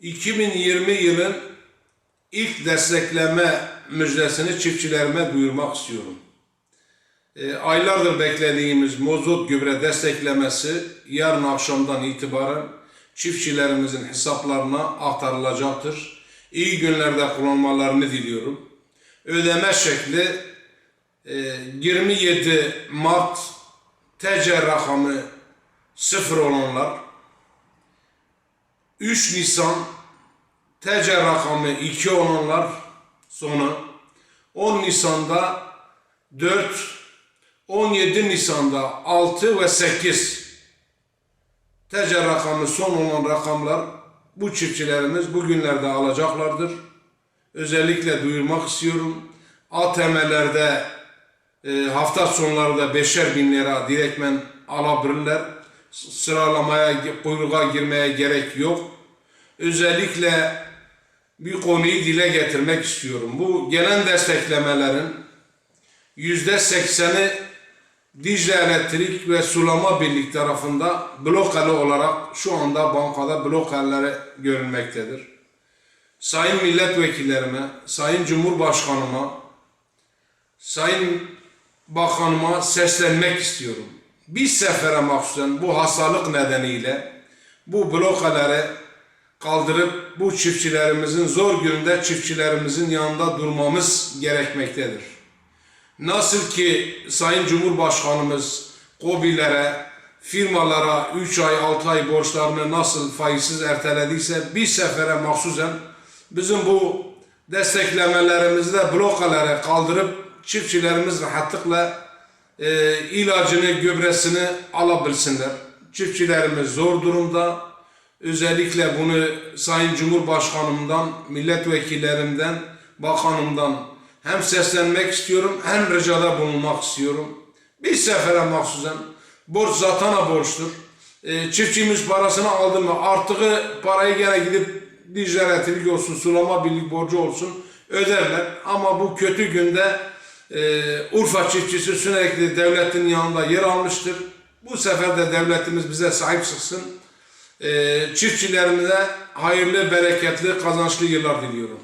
2020 yılın ilk destekleme müjdesini çiftçilerime duyurmak istiyorum. E, aylardır beklediğimiz mozot gübre desteklemesi yarın akşamdan itibaren çiftçilerimizin hesaplarına aktarılacaktır. İyi günlerde kullanmalarını diliyorum. Ödeme şekli e, 27 Mart TC rakamı 0 olanlar 3 Nisan TC rakamı 2 olanlar sonu 10 Nisan'da 4 17 Nisan'da 6 ve 8 TC rakamı son olan rakamlar bu çiftçilerimiz bugünlerde alacaklardır. Özellikle duyurmak istiyorum. ATM'lerde e, hafta sonları da beşer bin lira direktmen alabilirler. Sıralamaya, kuyruğa girmeye gerek yok. Özellikle bir konuyu dile getirmek istiyorum. Bu gelen desteklemelerin yüzde sekseni Dicle Elektrik ve Sulama Birlik tarafında blokalı olarak şu anda bankada blokaları görülmektedir. Sayın milletvekillerime, Sayın Cumhurbaşkanıma, Sayın Bakanıma seslenmek istiyorum. Bir sefere mahsusen bu hastalık nedeniyle bu blokaları kaldırıp bu çiftçilerimizin zor gününde çiftçilerimizin yanında durmamız gerekmektedir. Nasıl ki Sayın Cumhurbaşkanımız KOBİ'lere, firmalara 3 ay 6 ay borçlarını nasıl faizsiz ertelediyse bir sefere mahsusen bizim bu desteklemelerimizi de blokalara kaldırıp çiftçilerimiz rahatlıkla e, ilacını, gübresini alabilsinler. Çiftçilerimiz zor durumda. Özellikle bunu Sayın Cumhurbaşkanımdan, milletvekillerimden, bakanımdan hem seslenmek istiyorum hem ricada bulunmak istiyorum. Bir sefere mahsusen borç zatana borçtur. E, çiftçimiz parasını aldı mı artığı parayı gene gidip ticaretlik olsun, sulama birlik borcu olsun öderler. Ama bu kötü günde e, Urfa çiftçisi sürekli devletin yanında yer almıştır. Bu sefer de devletimiz bize sahip çıksın. E, çiftçilerimize hayırlı, bereketli, kazançlı yıllar diliyorum.